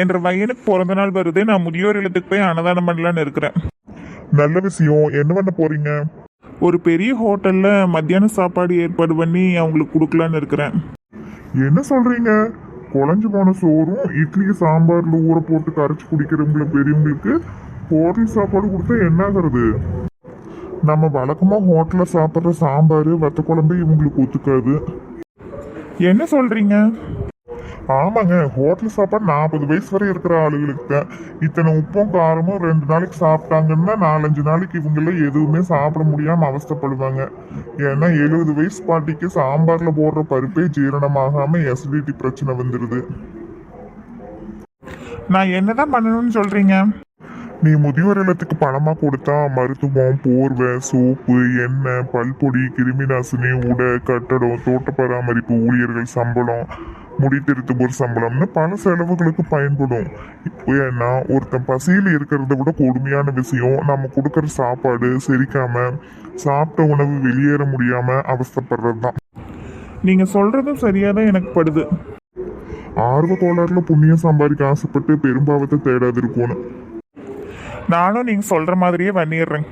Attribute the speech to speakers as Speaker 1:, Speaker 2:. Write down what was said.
Speaker 1: என்ற பையனுக்கு பிறந்த நாள் வருது. நான் முதியோர் இல்லத்துக்கு போய் அன்னதானம் பண்ணலான்னு இருக்கிறேன்.
Speaker 2: நல்ல விஷயம். என்ன பண்ண போறீங்க?
Speaker 1: ஒரு பெரிய ஹோட்டல்ல மத்தியான சாப்பாடு ஏற்பாடு பண்ணி அவங்களுக்கு கொடுக்கலான்னு இருக்கிறேன்.
Speaker 2: என்ன சொல்றீங்க? குழஞ்சு போன சோறும் இட்லி சாம்பார்ல ஊற போட்டு கரைச்சு குடிக்கிறவங்கள பெரியவங்களுக்கு ஹோட்டல் சாப்பாடு கொடுத்தா என்ன ஆகுறது நம்ம வழக்கமா ஹோட்டல்ல சாப்பிட்ற சாம்பார் வத்த குழம்பு இவங்களுக்கு ஒத்துக்காது.
Speaker 1: என்ன சொல்றீங்க?
Speaker 2: ஆமாங்க ஹோட்டல் சாப்பாடு நாற்பது வயசு வரை இருக்கிற ஆளுகளுக்கு தான் இத்தனை உப்பும் காரமும் ரெண்டு நாளைக்கு சாப்பிட்டாங்கன்னா நாலஞ்சு நாளைக்கு இவங்கள எதுவுமே சாப்பிட முடியாம அவஸ்தைப்படுவாங்க. ஏன்னா எழுபது வயசு பாட்டிக்கு சாம்பார்ல போடுற பருப்பே ஜீரணமாகாம எசிடிட்டி பிரச்சனை வந்துடுது
Speaker 1: நான் என்னதான் பண்ணணும்னு சொல்றீங்க?
Speaker 2: நீ முதியோர் இல்லத்துக்கு பணமா கொடுத்தா மருத்துவம் போர்வை சோப்பு எண்ணெய் பல்பொடி கிருமி நாசினி உடை கட்டடம் தோட்ட பராமரிப்பு ஊழியர்கள் சம்பளம் முடி திருத்துபோர் சம்பளம்னு பல செலவுகளுக்கு பயன்படும். இப்போ ஏன்னா ஒருத்தன் பசியில் இருக்கிறத விட கொடுமையான விஷயம் நம்ம கொடுக்குற சாப்பாடு செரிக்காம சாப்பிட்ட உணவு வெளியேற முடியாம அவஸ்தைப்படுறது தான்
Speaker 1: நீங்க சொல்றதும் சரியாதான் எனக்கு படுது.
Speaker 2: ஆர்வ கோளாறுல புண்ணியம் சம்பாதிக்க ஆசைப்பட்டு பெரும்பாவத்தை தேடாது இருக்கணும்
Speaker 1: நானும் நீங்க சொல்ற மாதிரியே பண்ணிடுறேன்.